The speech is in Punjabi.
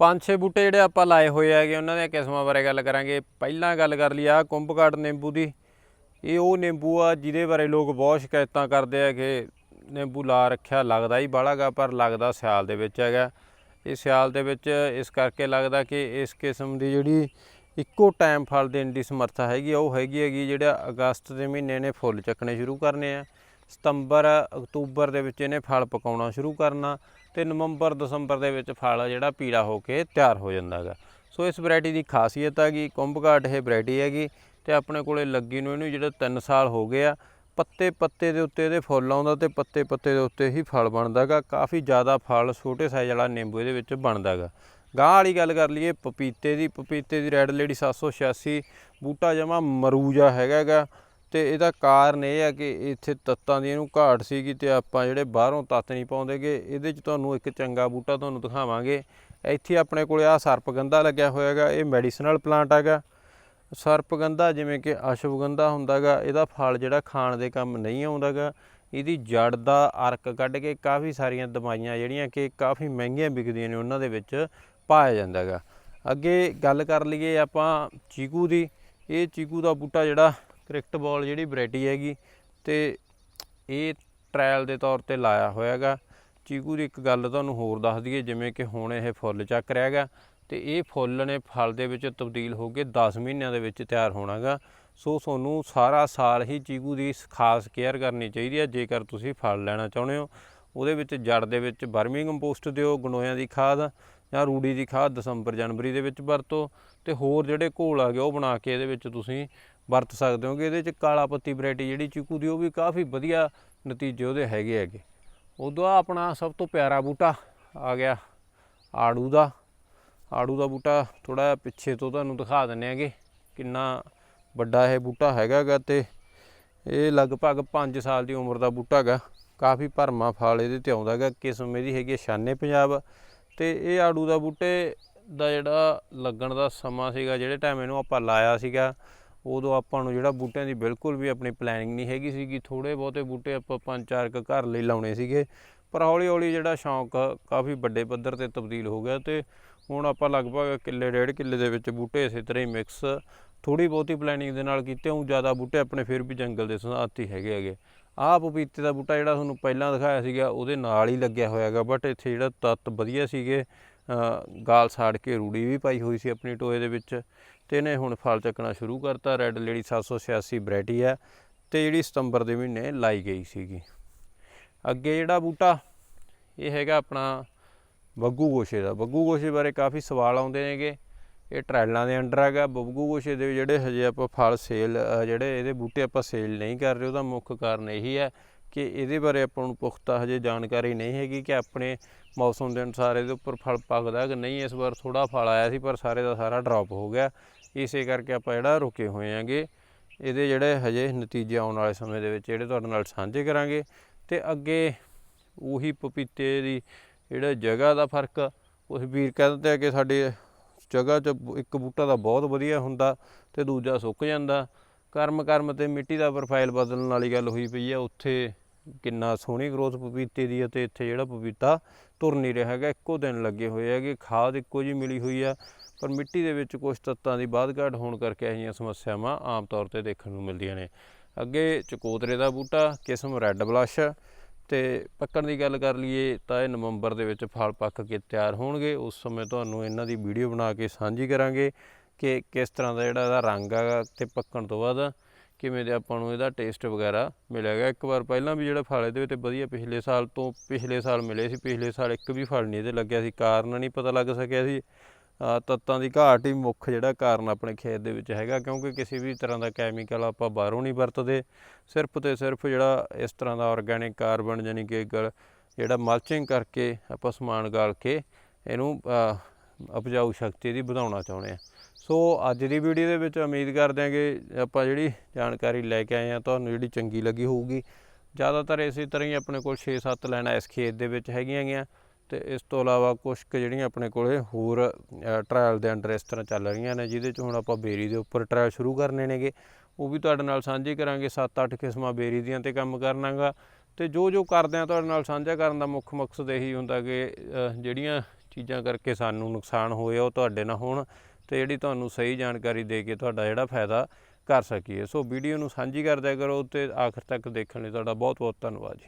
ਪੰਜ ਛੇ ਬੂਟੇ ਜਿਹੜੇ ਆਪਾਂ ਲਾਏ ਹੋਏ ਹੈਗੇ ਉਹਨਾਂ ਦੀਆਂ ਕਿਸਮਾਂ ਬਾਰੇ ਗੱਲ ਕਰਾਂਗੇ। ਪਹਿਲਾਂ ਗੱਲ ਕਰ ਲਈ ਆ ਕੁੰਭਕਾਟ ਨਿੰਬੂ ਦੀ। ਇਹ ਉਹ ਨਿੰਬੂ ਆ ਜਿਹਦੇ ਬਾਰੇ ਲੋਕ ਬਹੁਤ ਸ਼ਿਕਾਇਤਾਂ ਕਰਦੇ ਆ ਕਿ ਨਿੰਬੂ ਲਾ ਰੱਖਿਆ ਲੱਗਦਾ ਹੀ ਬਾਲਾਗਾ ਪਰ ਲੱਗਦਾ ਸਿਆਲ ਦੇ ਵਿੱਚ ਹੈਗਾ। ਇਹ ਸਿਆਲ ਦੇ ਵਿੱਚ ਇਸ ਕਰਕੇ ਲੱਗਦਾ ਕਿ ਇਸ ਕਿਸਮ ਦੀ ਜਿਹੜੀ ਇੱਕੋ ਟਾਈਮ ਫਲ ਦੇਣ ਦੀ ਸਮਰੱਥਾ ਹੈਗੀ ਆ, ਉਹ ਹੈਗੀ ਹੈਗੀ ਜਿਹੜਾ ਅਗਸਤ ਦੇ ਮਹੀਨੇ ਨੇ ਫੁੱਲ ਚੱਕਣੇ ਸ਼ੁਰੂ ਕਰਨੇ ਆ। ਸਤੰਬਰ, ਅਕਤੂਬਰ ਦੇ ਵਿੱਚ ਇਹਨੇ ਫਲ ਪਕਾਉਣਾ ਸ਼ੁਰੂ ਕਰਨਾ ਤੇ ਨਵੰਬਰ, ਦਸੰਬਰ ਦੇ ਵਿੱਚ ਫਲ ਜਿਹੜਾ ਪੀਲਾ ਹੋ ਕੇ ਤਿਆਰ ਹੋ ਜਾਂਦਾ ਹੈਗਾ। ਸੋ ਇਸ ਵੈਰਾਈਟੀ ਦੀ ਖਾਸੀਅਤ ਹੈਗੀ ਕੁੰਭਕਾਟ ਇਹ ਵੈਰਾਈਟੀ ਹੈਗੀ ਤੇ ਆਪਣੇ ਕੋਲੇ ਲੱਗੀ ਨੂੰ ਇਹਨੂੰ ਜਿਹੜਾ 3 ਸਾਲ ਹੋ ਗਏ ਆ, ਪੱਤੇ ਪੱਤੇ ਦੇ ਉੱਤੇ ਇਹਦੇ ਫੁੱਲ ਆਉਂਦਾ ਤੇ ਪੱਤੇ ਪੱਤੇ ਦੇ ਉੱਤੇ ਹੀ ਫਲ ਬਣਦਾ ਬਣਦਾਗਾ ਕਾਫੀ ਜ਼ਿਆਦਾ ਫਲ ਛੋਟੇ ਸਾਈਜ਼ ਵਾਲਾ ਨਿੰਬੂ ਇਹਦੇ ਵਿੱਚ ਬਣਦਾ ਬਣਦਾਗਾ ਗਾਂ ਵਾਲੀ ਗੱਲ ਕਰ ਲਈਏ, ਪਪੀਤੇ ਦੀ ਪਪੀਤੇ ਦੀ ਰੈੱਡ ਲੇਡੀ 786 ਬੂਟਾ ਜਮਾ ਮਰੂਜਾ ਹੈਗਾਗਾ ਤੇ ਇਹਦਾ ਕਾਰਨ ਇਹ ਹੈ ਕਿ ਇੱਥੇ ਤੱਤਾਂ ਦੀ ਇਹਨੂੰ ਘਾਟ ਸੀਗੀ ਤੇ ਆਪਾਂ ਜਿਹੜੇ ਬਾਹਰੋਂ ਤੱਤ ਨਹੀਂ ਪਾਉਂਦੇਗੇ, ਇਹਦੇ 'ਚ ਤੁਹਾਨੂੰ ਇੱਕ ਚੰਗਾ ਬੂਟਾ ਤੁਹਾਨੂੰ ਦਿਖਾਵਾਂਗੇ। ਇੱਥੇ ਆਪਣੇ ਕੋਲੇ ਆ ਸਰਪਗੰਧਾ ਲੱਗਿਆ ਹੋਇਆ ਹੈਗਾ ਇਹ ਮੈਡੀਸਨਲ ਪਲਾਂਟ ਹੈਗਾ। ਸਰਪਗੰਧਾ ਜਿਵੇਂ ਕਿ ਅਸ਼ਵਗੰਧਾ ਹੁੰਦਾਗਾ, ਇਹਦਾ ਫਲ ਜਿਹੜਾ ਖਾਣ ਦੇ ਕੰਮ ਨਹੀਂ ਆਉਂਦਾਗਾ। ਇਹਦੀ ਜੜ ਦਾ ਅਰਕ ਕੱਢ ਕੇ ਕਾਫੀ ਸਾਰੀਆਂ ਦਵਾਈਆਂ ਜਿਹੜੀਆਂ ਕਿ ਕਾਫੀ ਮਹਿੰਗੀਆਂ ਵਿਕਦੀਆਂ ਨੇ ਉਹਨਾਂ ਦੇ ਵਿੱਚ ਪਾਇਆ ਜਾਂਦਾਗਾ। ਅੱਗੇ ਗੱਲ ਕਰ ਲਈਏ ਆਪਾਂ ਚੀਕੂ ਦੀ। ਇਹ ਚੀਕੂ ਦਾ ਬੂਟਾ ਜਿਹੜਾ ਕ੍ਰਿਕਟ ਬਾਲ ਜਿਹੜੀ ਵੈਰਾਈਟੀ ਹੈਗੀ ਤੇ ਇਹ ਟ੍ਰਾਇਲ ਦੇ ਤੌਰ ਤੇ ਲਾਇਆ ਹੋਇਆ ਹੈਗਾ ਚੀਕੂ ਦੀ ਇੱਕ ਗੱਲ ਤੁਹਾਨੂੰ ਹੋਰ ਦੱਸ ਦਈਏ, ਜਿਵੇਂ ਕਿ ਹੁਣ ਇਹ ਫੁੱਲ ਚੱਕ ਰਿਹਾ ਹੈਗਾ ਤੇ ਇਹ ਫੁੱਲ ਨੇ ਫਲ ਦੇ ਵਿੱਚ ਤਬਦੀਲ ਹੋ ਕੇ 10 ਮਹੀਨਿਆਂ ਦੇ ਵਿੱਚ ਤਿਆਰ ਹੋਣਾਗਾ। ਸੋ ਤੁਹਾਨੂੰ ਸਾਰਾ ਸਾਲ ਹੀ ਚੀਕੂ ਦੀ ਖਾਸ ਕੇਅਰ ਕਰਨੀ ਚਾਹੀਦੀ ਹੈ ਜੇਕਰ ਤੁਸੀਂ ਫਲ ਲੈਣਾ ਚਾਹੁੰਦੇ ਹੋ। ਉਹਦੇ ਵਿੱਚ ਜੜ ਦੇ ਵਿੱਚ ਵਰਮੀ ਕੰਪੋਸਟ ਦਿਓ ਗੰਡੋਇਆਂ ਦੀ ਖਾਦ ਜਾਂ ਰੂੜੀ ਦੀ ਖਾਦ ਦਸੰਬਰ ਜਨਵਰੀ ਦੇ ਵਿੱਚ ਵਰਤੋ ਤੇ ਹੋਰ ਜਿਹੜੇ ਘੋਲ ਆ ਗਏ ਉਹ ਬਣਾ ਕੇ ਇਹਦੇ ਵਿੱਚ ਤੁਸੀਂ ਵਰਤ ਸਕਦੇ ਹੋਗੇ। ਇਹਦੇ 'ਚ ਕਾਲਾ ਪੱਤੀ ਵੈਰਾਈਟੀ ਜਿਹੜੀ ਚੀਕੂ ਦੀ, ਉਹ ਵੀ ਕਾਫੀ ਵਧੀਆ ਨਤੀਜੇ ਉਹਦੇ ਹੈਗੇ ਹੈਗੇ। ਉਦੋਂ ਆਪਣਾ ਸਭ ਤੋਂ ਪਿਆਰਾ ਬੂਟਾ ਆ ਗਿਆ ਆੜੂ ਦਾ। ਆੜੂ ਦਾ ਬੂਟਾ ਥੋੜਾ ਪਿੱਛੇ ਤੋਂ ਤੁਹਾਨੂੰ ਦਿਖਾ ਦਿੰਨੇ ਆਗੇ ਕਿੰਨਾ ਵੱਡਾ ਇਹ ਬੂਟਾ ਹੈਗਾਗਾ ਤੇ ਇਹ ਲਗਭਗ 5 ਸਾਲ ਦੀ ਉਮਰ ਦਾ ਬੂਟਾ ਹੈਗਾ। ਕਾਫੀ ਭਰਮਾ ਫਲ ਇਹਦੇ ਤੇ ਆਉਂਦਾ ਹੈਗਾ। ਕਿਸਮ ਇਹਦੀ ਹੈਗੀ ਹੈ ਸ਼ਾਨੇ ਪੰਜਾਬ ਤੇ ਇਹ ਆੜੂ ਦਾ ਬੂਟੇ ਦਾ ਜਿਹੜਾ ਲੱਗਣ ਦਾ ਸਮਾਂ ਸੀਗਾ, ਜਿਹੜੇ ਟਾਈਮ ਇਹਨੂੰ ਆਪਾਂ ਲਾਇਆ ਸੀਗਾ ਉਦੋਂ ਆਪਾਂ ਨੂੰ ਜਿਹੜਾ ਬੂਟਿਆਂ ਦੀ ਬਿਲਕੁਲ ਵੀ ਆਪਣੀ ਪਲੈਨਿੰਗ ਨਹੀਂ ਹੈਗੀ ਸੀਗੀ। ਥੋੜੇ ਬਹੁਤੇ ਬੂਟੇ ਆਪਾਂ ਪੰਜ ਚਾਰ ਕੁ ਘਰ ਲਈ ਲਾਉਣੇ ਸੀਗੇ। ਪਰ ਹੌਲੀ ਹੌਲੀ ਜਿਹੜਾ ਸ਼ੌਂਕ ਕਾਫੀ ਵੱਡੇ ਪੱਧਰ ਤੇ ਤਬਦੀਲ ਹੋ ਗਿਆ ਤੇ ਹੁਣ ਆਪਾਂ ਲਗਭਗ ਕਿੱਲੇ, ਡੇਢ ਕਿੱਲੇ ਦੇ ਵਿੱਚ ਬੂਟੇ ਇਸੇ ਤਰ੍ਹਾਂ ਹੀ ਮਿਕਸ ਥੋੜੀ ਬਹੁਤੀ ਪਲੈਨਿੰਗ ਦੇ ਨਾਲ ਕੀਤੇ। ਉਹ ਜ਼ਿਆਦਾ ਬੂਟੇ ਆਪਣੇ ਫਿਰ ਵੀ ਜੰਗਲ ਦੇ ਸੰਸਾਤੀ ਹੈਗੇ ਹੈਗੇ। ਆਹ ਪਪੀਤੇ ਦਾ ਬੂਟਾ ਜਿਹੜਾ ਤੁਹਾਨੂੰ ਪਹਿਲਾਂ ਦਿਖਾਇਆ ਸੀਗਾ, ਉਹਦੇ ਨਾਲ ਹੀ ਲੱਗਿਆ ਹੋਇਆ ਹੈਗਾ ਬਟ ਇੱਥੇ ਜਿਹੜਾ ਤੱਤ ਵਧੀਆ ਸੀਗੇ ਗਾਲ ਸਾੜ ਕੇ ਰੂੜੀ ਵੀ ਪਾਈ ਹੋਈ ਸੀ ਆਪਣੀ ਟੋਏ ਦੇ ਵਿੱਚ ਤੇ ਇਹਨੇ ਹੁਣ ਫਲ ਚੱਕਣਾ ਸ਼ੁਰੂ ਕਰਤਾ। ਰੈੱਡ ਲੇਡੀ 786 ਵੈਰਾਈਟੀ ਹੈ ਤੇ ਜਿਹੜੀ ਸਤੰਬਰ ਦੇ ਮਹੀਨੇ ਲਾਈ ਗਈ ਸੀਗੀ। ਅੱਗੇ ਜਿਹੜਾ ਬੂਟਾ, ਇਹ ਹੈਗਾ ਆਪਣਾ ਬੱਗੂ ਗੋਸ਼ੇ ਦਾ। ਬੱਗੂ ਗੋਸ਼ੇ ਬਾਰੇ ਕਾਫੀ ਸਵਾਲ ਆਉਂਦੇ ਨੇਗੇ। ਇਹ ਟ੍ਰੈਲਾਂ ਦੇ ਅੰਡਰ ਹੈਗਾ। ਬੱਗੂ ਗੋਸ਼ੇ ਦੇ ਜਿਹੜੇ ਹਜੇ ਆਪਾਂ ਫਲ ਸੇਲ ਜਿਹੜੇ ਇਹਦੇ ਬੂਟੇ ਆਪਾਂ ਸੇਲ ਨਹੀਂ ਕਰ ਰਹੇ, ਉਹਦਾ ਮੁੱਖ ਕਾਰਨ ਇਹੀ ਹੈ ਕਿ ਇਹਦੇ ਬਾਰੇ ਆਪਾਂ ਨੂੰ ਪੁਖਤਾ ਹਜੇ ਜਾਣਕਾਰੀ ਨਹੀਂ ਹੈਗੀ ਕਿ ਆਪਣੇ ਮੌਸਮ ਦੇ ਅਨੁਸਾਰ ਇਹਦੇ ਉੱਪਰ ਫਲ ਪੱਕਦਾ ਕਿ ਨਹੀਂ। ਇਸ ਵਾਰ ਥੋੜਾ ਫਲ ਆਇਆ ਸੀ, ਪਰ ਸਾਰੇ ਦਾ ਸਾਰਾ ਡ੍ਰੌਪ ਹੋ ਗਿਆ। ਇਸੇ ਕਰਕੇ ਆਪਾਂ ਜਿਹੜਾ ਰੁਕੇ ਹੋਏ ਆਂਗੇ ਇਹਦੇ ਜਿਹੜੇ ਹਜੇ ਨਤੀਜੇ ਆਉਣ ਵਾਲੇ ਸਮੇਂ ਦੇ ਵਿੱਚ ਜਿਹੜੇ ਤੁਹਾਡੇ ਨਾਲ ਸਾਂਝੇ ਕਰਾਂਗੇ। ਤੇ ਅੱਗੇ ਉਹੀ ਪਪੀਤੇ ਦੀ ਜਿਹੜਾ ਜਗ੍ਹਾ ਦਾ ਫ਼ਰਕ ਉਸ ਵੀਰ ਕਹਿੰਦੇ ਆ ਕਿ ਸਾਡੇ ਜਗ੍ਹਾ 'ਚ ਇੱਕ ਬੂਟਾ ਤਾਂ ਬਹੁਤ ਵਧੀਆ ਹੁੰਦਾ ਤੇ ਦੂਜਾ ਸੁੱਕ ਜਾਂਦਾ। ਕਰਮ ਕਰਮ ਤੇ ਮਿੱਟੀ ਦਾ ਪ੍ਰੋਫਾਈਲ ਬਦਲਣ ਵਾਲੀ ਗੱਲ ਹੋਈ ਪਈ ਆ। ਉੱਥੇ ਕਿੰਨਾ ਸੋਹਣੀ ਗਰੋਥ ਪਪੀਤੇ ਦੀ ਹੈ ਤੇ ਇੱਥੇ ਜਿਹੜਾ ਪਪੀਤਾ ਤੁਰ ਨਹੀਂ ਰਿਹਾ ਹੈਗਾ, ਇੱਕੋ ਦਿਨ ਲੱਗੇ ਹੋਏ ਹੈਗੇ, ਖਾਦ ਇੱਕੋ ਜੀ ਮਿਲੀ ਹੋਈ ਆ, ਪਰ ਮਿੱਟੀ ਦੇ ਵਿੱਚ ਕੁਝ ਤੱਤਾਂ ਦੀ ਬਾਧ ਘਾਟ ਹੋਣ ਕਰਕੇ ਅਜਿਹੀਆਂ ਸਮੱਸਿਆਵਾਂ ਆਮ ਤੌਰ ਤੇ ਦੇਖਣ ਨੂੰ ਮਿਲਦੀਆਂ ਨੇ। ਅੱਗੇ ਚਕੋਤਰੇ ਦਾ ਬੂਟਾ, ਕਿਸਮ ਰੈੱਡ ਬਲਸ਼, ਤੇ ਪੱਕਣ ਦੀ ਗੱਲ ਕਰ ਲਈਏ ਤਾਂ ਇਹ ਨਵੰਬਰ ਦੇ ਵਿੱਚ ਫਲ ਪੱਕ ਕੇ ਤਿਆਰ ਹੋਣਗੇ। ਉਸ ਸਮੇਂ ਤੁਹਾਨੂੰ ਇਹਨਾਂ ਦੀ ਵੀਡੀਓ ਬਣਾ ਕੇ ਸਾਂਝੀ ਕਰਾਂਗੇ ਕਿ ਕਿਸ ਤਰ੍ਹਾਂ ਦਾ ਜਿਹੜਾ ਇਹਦਾ ਰੰਗ ਹੈਗਾ ਤੇ ਪੱਕਣ ਤੋਂ ਬਾਅਦ ਕਿਵੇਂ ਦੇ ਆਪਾਂ ਨੂੰ ਇਹਦਾ ਟੇਸਟ ਵਗੈਰਾ ਮਿਲੇਗਾ ਇੱਕ ਵਾਰ ਪਹਿਲਾਂ ਵੀ ਜਿਹੜਾ ਫਲ ਇਹਦੇ ਉੱਤੇ ਵਧੀਆ ਪਿਛਲੇ ਸਾਲ ਤੋਂ ਪਿਛਲੇ ਸਾਲ ਮਿਲੇ ਸੀ, ਪਿਛਲੇ ਸਾਲ ਇੱਕ ਵੀ ਫਲ ਨਹੀਂ ਇਹਦੇ ਲੱਗਿਆ ਸੀ। ਕਾਰਨ ਨਹੀਂ ਪਤਾ ਲੱਗ ਸਕਿਆ ਸੀ। ਤੱਤਾਂ ਦੀ ਘਾਟ ਹੀ ਮੁੱਖ ਜਿਹੜਾ ਕਾਰਨ ਆਪਣੇ ਖੇਤ ਦੇ ਵਿੱਚ ਹੈਗਾ, ਕਿਉਂਕਿ ਕਿਸੇ ਵੀ ਤਰ੍ਹਾਂ ਦਾ ਕੈਮੀਕਲ ਆਪਾਂ ਬਾਹਰੋਂ ਨਹੀਂ ਵਰਤਦੇ। ਸਿਰਫ ਤੇ ਸਿਰਫ ਜਿਹੜਾ ਇਸ ਤਰ੍ਹਾਂ ਦਾ ਆਰਗੈਨਿਕ ਕਾਰਬਨ ਯਾਨੀ ਕਿ ਗਲ ਜਿਹੜਾ ਮਲਚਿੰਗ ਕਰਕੇ ਆਪਾਂ ਸਮਾਨ ਗਾਲ ਕੇ ਇਹਨੂੰ ਉਪਜਾਊ ਸ਼ਕਤੀ ਇਹਦੀ ਵਧਾਉਣਾ ਚਾਹੁੰਦੇ ਆ। ਸੋ ਅੱਜ ਦੀ ਵੀਡੀਓ ਦੇ ਵਿੱਚ ਉਮੀਦ ਕਰਦੇ ਹਾਂ ਕਿ ਆਪਾਂ ਜਿਹੜੀ ਜਾਣਕਾਰੀ ਲੈ ਕੇ ਆਏ ਆ ਤੁਹਾਨੂੰ ਜਿਹੜੀ ਚੰਗੀ ਲੱਗੀ ਹੋਊਗੀ। ਜ਼ਿਆਦਾਤਰ ਇਸੇ ਤਰ੍ਹਾਂ ਹੀ ਆਪਣੇ ਕੋਲ 6-7 ਲਾਈਨਾਂ ਇਸ ਖੇਤ ਦੇ ਵਿੱਚ ਹੈਗੀਆਂ ਗੀਆਂ ਤੇ ਇਸ ਤੋਂ ਇਲਾਵਾ ਕੁਝ ਕੁ ਜਿਹੜੀਆਂ ਆਪਣੇ ਕੋਲੇ ਹੋਰ ਟ੍ਰਾਇਲ ਦੇ ਅੰਡਰ ਇਸ ਤਰ੍ਹਾਂ ਚੱਲ ਰਹੀਆਂ ਨੇ, ਜਿਹਦੇ 'ਚ ਹੁਣ ਆਪਾਂ ਬੇਰੀ ਦੇ ਉੱਪਰ ਟ੍ਰਾਇਲ ਸ਼ੁਰੂ ਕਰਨੇ ਨੇਗੇ। ਉਹ ਵੀ ਤੁਹਾਡੇ ਨਾਲ ਸਾਂਝੇ ਕਰਾਂਗੇ 7-8 ਕਿਸਮਾਂ ਬੇਰੀ ਦੀਆਂ ਤੇ ਕੰਮ ਕਰਨਾਗਾ। ਤੇ ਜੋ ਜੋ ਕਰਦੇ ਆ ਤੁਹਾਡੇ ਨਾਲ ਸਾਂਝਾ ਕਰਨ ਦਾ ਮੁੱਖ ਮਕਸਦ ਇਹੀ ਹੁੰਦਾ ਕਿ ਜਿਹੜੀਆਂ ਚੀਜ਼ਾਂ ਕਰਕੇ ਸਾਨੂੰ ਨੁਕਸਾਨ ਹੋਏ ਉਹ ਤੁਹਾਡੇ ਨਾਲ ਹੋਣ ਤੇ ਜਿਹੜੀ ਤੁਹਾਨੂੰ ਸਹੀ ਜਾਣਕਾਰੀ ਦੇ ਕੇ ਤੁਹਾਡਾ ਜਿਹੜਾ ਫਾਇਦਾ ਕਰ ਸਕੀਏ। ਸੋ ਵੀਡੀਓ ਨੂੰ ਸਾਂਝੀ ਕਰ ਕਰੋ ਤੇ ਆਖਰ ਤੱਕ ਦੇਖਣ ਲਈ ਤੁਹਾਡਾ ਬਹੁਤ ਬਹੁਤ ਧੰਨਵਾਦ ਜੀ।